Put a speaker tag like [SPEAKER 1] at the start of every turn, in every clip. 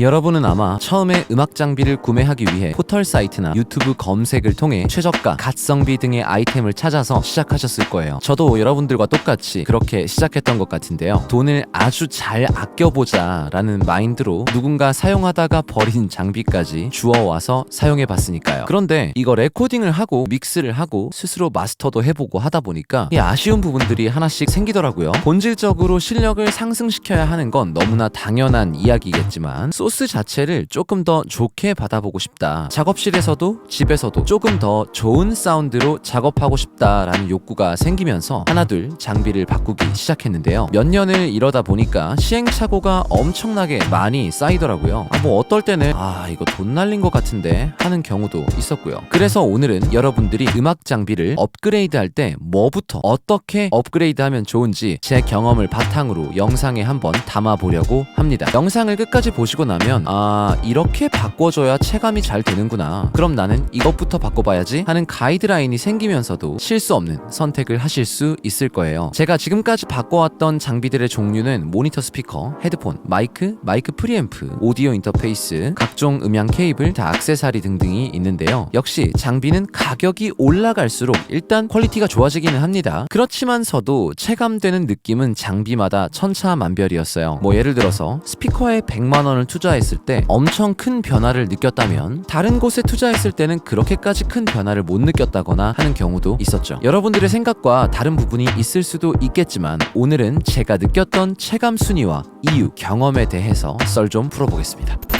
[SPEAKER 1] 여러분은 아마 처음에 음악 장비를 구매하기 위해 포털 사이트나 유튜브 검색을 통해 최저가, 갓성비 등의 아이템을 찾아서 시작하셨을 거예요. 저도 여러분들과 똑같이 그렇게 시작했던 것 같은데요. 돈을 아주 잘 아껴보자 라는 마인드로 누군가 사용하다가 버린 장비까지 주워와서 사용해봤으니까요. 그런데 이거 레코딩을 하고 믹스를 하고 스스로 마스터도 해보고 하다 보니까 이 아쉬운 부분들이 하나씩 생기더라고요. 본질적으로 실력을 상승시켜야 하는 건 너무나 당연한 이야기겠지만 소스 자체를 조금 더 좋게 받아보고 싶다. 작업실에서도 집에서도 조금 더 좋은 사운드로 작업하고 싶다라는 욕구가 생기면서 하나둘 장비를 바꾸기 시작했는데요. 몇 년을 이러다 보니까 시행착오가 엄청나게 많이 쌓이더라고요. 아, 뭐 어떨 때는 아 이거 돈 날린 것 같은데 하는 경우도 있었고요. 그래서 오늘은 여러분들이 음악 장비를 업그레이드 할 때 뭐부터 어떻게 업그레이드 하면 좋은지 제 경험을 바탕으로 영상에 한번 담아보려고 합니다. 영상을 끝까지 보시고 나면 아 이렇게 바꿔줘야 체감이 잘 되는구나. 그럼 나는 이것부터 바꿔봐야지 하는 가이드라인이 생기면서도 실수 없는 선택을 하실 수 있을 거예요. 제가 지금까지 바꿔왔던 장비들의 종류는 모니터 스피커, 헤드폰, 마이크, 마이크 프리앰프, 오디오 인터페이스, 각종 음향 케이블, 다 악세사리 등등이 있는데요. 역시 장비는 가격이 올라갈수록 일단 퀄리티가 좋아지기는 합니다. 그렇지만서도 체감되는 느낌은 장비마다 천차만별이었어요. 뭐 예를 들어서 스피커에 100만 원을 투자 했을 때 엄청 큰 변화를 느꼈다면 다른 곳에 투자했을 때는 그렇게까지 큰 변화를 못 느꼈다거나 하는 경우도 있었죠. 여러분들의 생각과 다른 부분이 있을 수도 있겠지만 오늘은 제가 느꼈던 체감 순위와 이유, 경험에 대해서 썰 좀 풀어보겠습니다.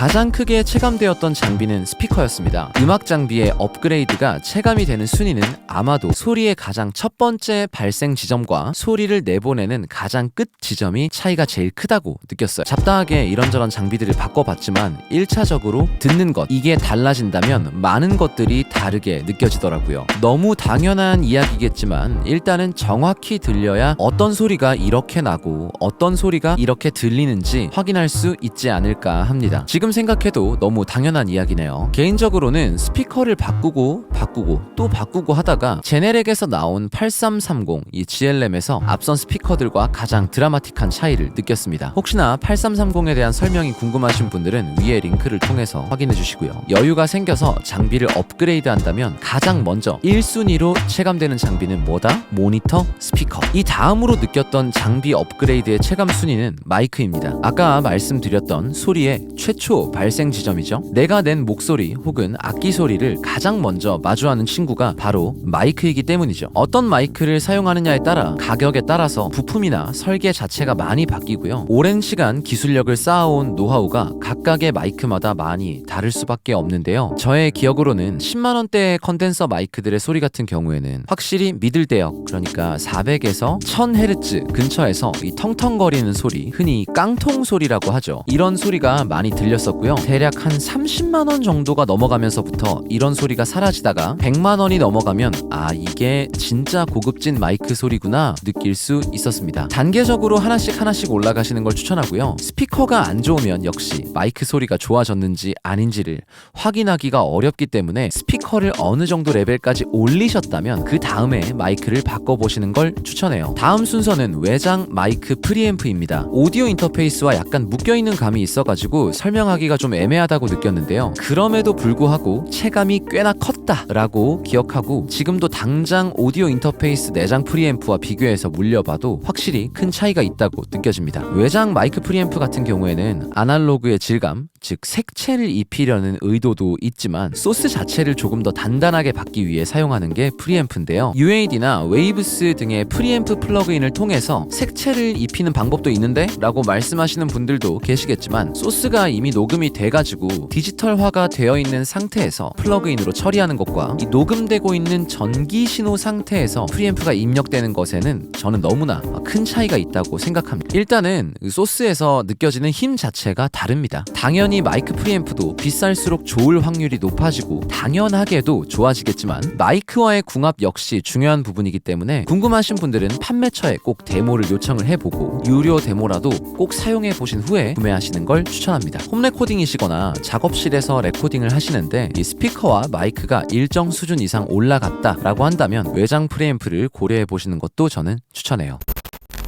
[SPEAKER 1] 가장 크게 체감되었던 장비는 스피커였습니다. 음악 장비의 업그레이드가 체감이 되는 순위는 아마도 소리의 가장 첫 번째 발생 지점과 소리를 내보내는 가장 끝 지점이 차이가 제일 크다고 느꼈어요. 잡다하게 이런저런 장비들을 바꿔봤지만 1차적으로 듣는 것 이게 달라진다면 많은 것들이 다르게 느껴지더라고요. 너무 당연한 이야기겠지만 일단은 정확히 들려야 어떤 소리가 이렇게 나고 어떤 소리가 이렇게 들리는지 확인할 수 있지 않을까 합니다. 지금 생각해도 너무 당연한 이야기네요. 개인적으로는 스피커를 바꾸고 바꾸고 또 바꾸고 하다가 제네렉에서 나온 8330 이 GLM에서 앞선 스피커들과 가장 드라마틱한 차이를 느꼈습니다. 혹시나 8330에 대한 설명이 궁금하신 분들은 위에 링크를 통해서 확인해 주시고요. 여유가 생겨서 장비를 업그레이드 한다면 가장 먼저 1순위로 체감되는 장비는 뭐다? 모니터, 스피커. 이 다음으로 느꼈던 장비 업그레이드의 체감 순위는 마이크입니다. 아까 말씀드렸던 소리의 최초 발생 지점이죠. 내가 낸 목소리 혹은 악기 소리를 가장 먼저 마주하는 친구가 바로 마이크이기 때문이죠. 어떤 마이크를 사용하느냐에 따라 가격에 따라서 부품이나 설계 자체가 많이 바뀌고요. 오랜 시간 기술력을 쌓아온 노하우가 각각의 마이크마다 많이 다를 수밖에 없는데요. 저의 기억으로는 10만 원대의 컨덴서 마이크들의 소리 같은 경우에는 확실히 미들 대역 그러니까 400에서 1000Hz 근처에서 이 텅텅거리는 소리 흔히 깡통 소리라고 하죠. 이런 소리가 많이 들렸었고요. 대략 한 30만 원 정도가 넘어가면서부터 이런 소리가 사라지다가 100만 원이 넘어가면 아 이게 진짜 고급진 마이크 소리구나 느낄 수 있었습니다. 단계적으로 하나씩 하나씩 올라가시는 걸 추천하고요. 스피커가 안 좋으면 역시 마이크 소리가 좋아졌는지 아닌지를 확인하기가 어렵기 때문에 스피커를 어느 정도 레벨까지 올리셨다면 그 다음에 마이크를 바꿔보시는 걸 추천해요. 다음 순서는 외장 마이크 프리앰프입니다. 오디오 인터페이스와 약간 묶여있는 감이 있어가지고 설명하기가 좀 애매하다고 느꼈는데요. 그럼에도 불구하고 체감이 꽤나 컸다 라고 기억하고 지금도 당장 오디오 인터페이스 내장 프리앰프와 비교해서 물려봐도 확실히 큰 차이가 있다고 느껴집니다. 외장 마이크 프리앰프 같은 경우에는 아날로그의 질감, 즉 색채를 입히려는 의도도 있지만 소스 자체를 조금 더 단단하게 받기 위해 사용하는 게 프리앰프인데요. UAD나 웨이브스 등의 프리앰프 플러그인을 통해서 색채를 입히는 방법도 있는데 라고 말씀하시는 분들도 계시겠지만 소스가 이미 녹음이 돼가지고 디지털화가 되어 있는 상태에서 플러그인으로 처리하는 것과 이 녹음되고 있는 전기 신호 상태에서 프리앰프가 입력되는 것에는 저는 너무나 큰 차이가 있다고 생각합니다. 일단은 그 소스에서 느껴지는 힘 자체가 다릅니다. 당연 히 마이크 프리앰프도 비쌀수록 좋을 확률이 높아지고 당연하게도 좋아지겠지만 마이크와의 궁합 역시 중요한 부분이기 때문에 궁금하신 분들은 판매처에 꼭 데모를 요청을 해보고 유료 데모라도 꼭 사용해 보신 후에 구매하시는 걸 추천합니다. 홈 레코딩이시거나 작업실에서 레코딩을 하시는데 이 스피커와 마이크가 일정 수준 이상 올라갔다라고 한다면 외장 프리앰프를 고려해 보시는 것도 저는 추천해요.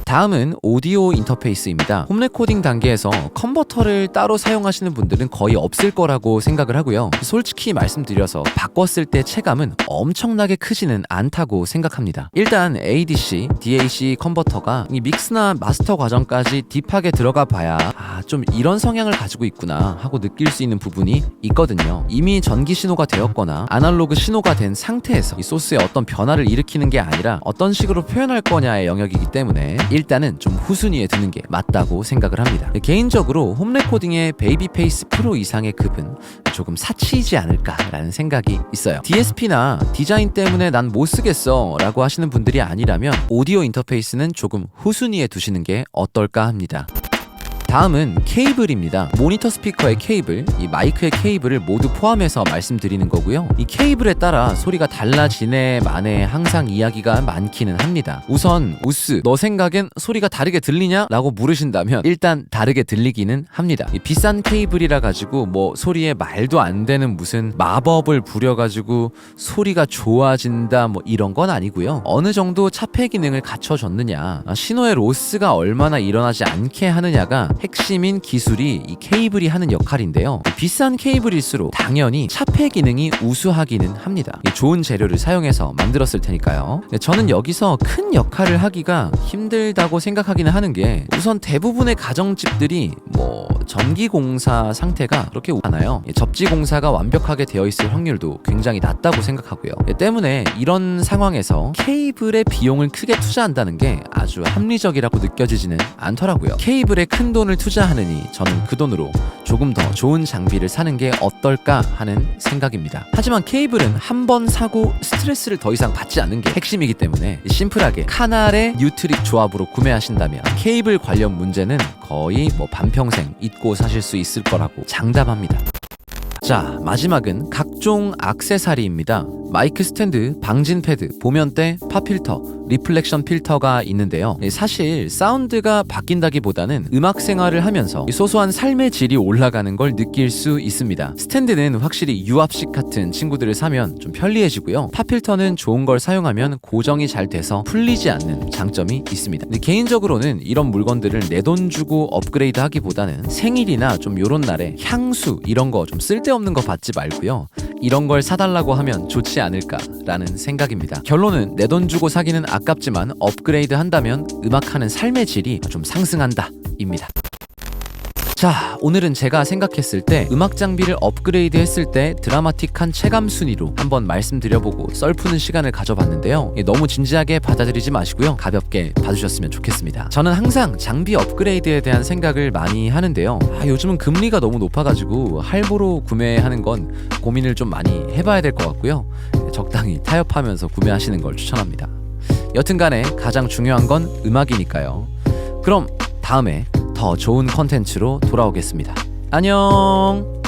[SPEAKER 1] 다음은 오디오 인터페이스입니다. 홈 레코딩 단계에서 컨버터를 따로 사용하시는 분들은 거의 없을 거라고 생각을 하고요. 솔직히 말씀드려서 바꿨을 때 체감은 엄청나게 크지는 않다고 생각합니다. 일단 ADC, DAC 컨버터가 이 믹스나 마스터 과정까지 딥하게 들어가 봐야 아, 좀 이런 성향을 가지고 있구나 하고 느낄 수 있는 부분이 있거든요. 이미 전기 신호가 되었거나 아날로그 신호가 된 상태에서 이 소스에 어떤 변화를 일으키는 게 아니라 어떤 식으로 표현할 거냐의 영역이기 때문에 일단은 좀 후순위에 두는 게 맞다고 생각을 합니다. 개인적으로 홈 레코딩의 베이비 페이스 프로 이상의 급은 조금 사치이지 않을까라는 생각이 있어요. DSP나 디자인 때문에 난 못 쓰겠어 라고 하시는 분들이 아니라면 오디오 인터페이스는 조금 후순위에 두시는 게 어떨까 합니다. 다음은 케이블입니다. 모니터 스피커의 케이블, 이 마이크의 케이블을 모두 포함해서 말씀드리는 거고요. 이 케이블에 따라 소리가 달라지네 마네 항상 이야기가 많기는 합니다. 우선 우스, 너 생각엔 소리가 다르게 들리냐? 라고 물으신다면 일단 다르게 들리기는 합니다. 이 비싼 케이블이라 가지고 뭐 소리에 말도 안 되는 무슨 마법을 부려가지고 소리가 좋아진다 뭐 이런 건 아니고요. 어느 정도 차폐 기능을 갖춰줬느냐, 아, 신호의 로스가 얼마나 일어나지 않게 하느냐가 핵심인 기술이 이 케이블이 하는 역할인데요. 비싼 케이블일수록 당연히 차폐 기능이 우수하기는 합니다. 이 좋은 재료를 사용해서 만들었을 테니까요. 근데 저는 여기서 큰 역할을 하기가 힘들다고 생각하기는 하는 게 우선 대부분의 가정집들이 뭐 전기공사 상태가 그렇게 많아요. 접지공사가 완벽하게 되어 있을 확률도 굉장히 낮다고 생각하고요. 예, 때문에 이런 상황에서 케이블에 비용을 크게 투자한다는 게 아주 합리적이라고 느껴지지는 않더라고요. 케이블에 큰 돈을 투자하느니 저는 그 돈으로 조금 더 좋은 장비를 사는 게 어떨까 하는 생각입니다. 하지만 케이블은 한 번 사고 스트레스를 더 이상 받지 않는 게 핵심이기 때문에 심플하게 카날의 뉴트릭 조합으로 구매하신다면 케이블 관련 문제는 거의 뭐 반평생 잊고 사실 수 있을 거라고 장담합니다. 자, 마지막은 각종 악세사리입니다. 마이크 스탠드, 방진 패드, 보면대, 팝필터, 리플렉션 필터가 있는데요. 예, 사실 사운드가 바뀐다기보다는 음악 생활을 하면서 이 소소한 삶의 질이 올라가는 걸 느낄 수 있습니다. 스탠드는 확실히 유압식 같은 친구들을 사면 좀 편리해지고요. 팝필터는 좋은 걸 사용하면 고정이 잘 돼서 풀리지 않는 장점이 있습니다. 개인적으로는 이런 물건들을 내 돈 주고 업그레이드 하기보다는 생일이나 좀 요런 날에 향수 이런 거 좀 쓸데없는 거 받지 말고요. 이런 걸 사달라고 하면 좋지 않을까라는 생각입니다. 결론은 내 돈 주고 사기는 아깝지만 업그레이드 한다면 음악하는 삶의 질이 좀 상승한다. 입니다. 자, 오늘은 제가 생각했을 때 음악 장비를 업그레이드 했을 때 드라마틱한 체감 순위로 한번 말씀드려보고 썰 푸는 시간을 가져봤는데요. 예, 너무 진지하게 받아들이지 마시고요. 가볍게 봐주셨으면 좋겠습니다. 저는 항상 장비 업그레이드에 대한 생각을 많이 하는데요. 아, 요즘은 금리가 너무 높아가지고 할부로 구매하는 건 고민을 좀 많이 해봐야 될 것 같고요. 예, 적당히 타협하면서 구매하시는 걸 추천합니다. 여튼간에 가장 중요한 건 음악이니까요. 그럼 다음에 더 좋은 컨텐츠로 돌아오겠습니다. 안녕!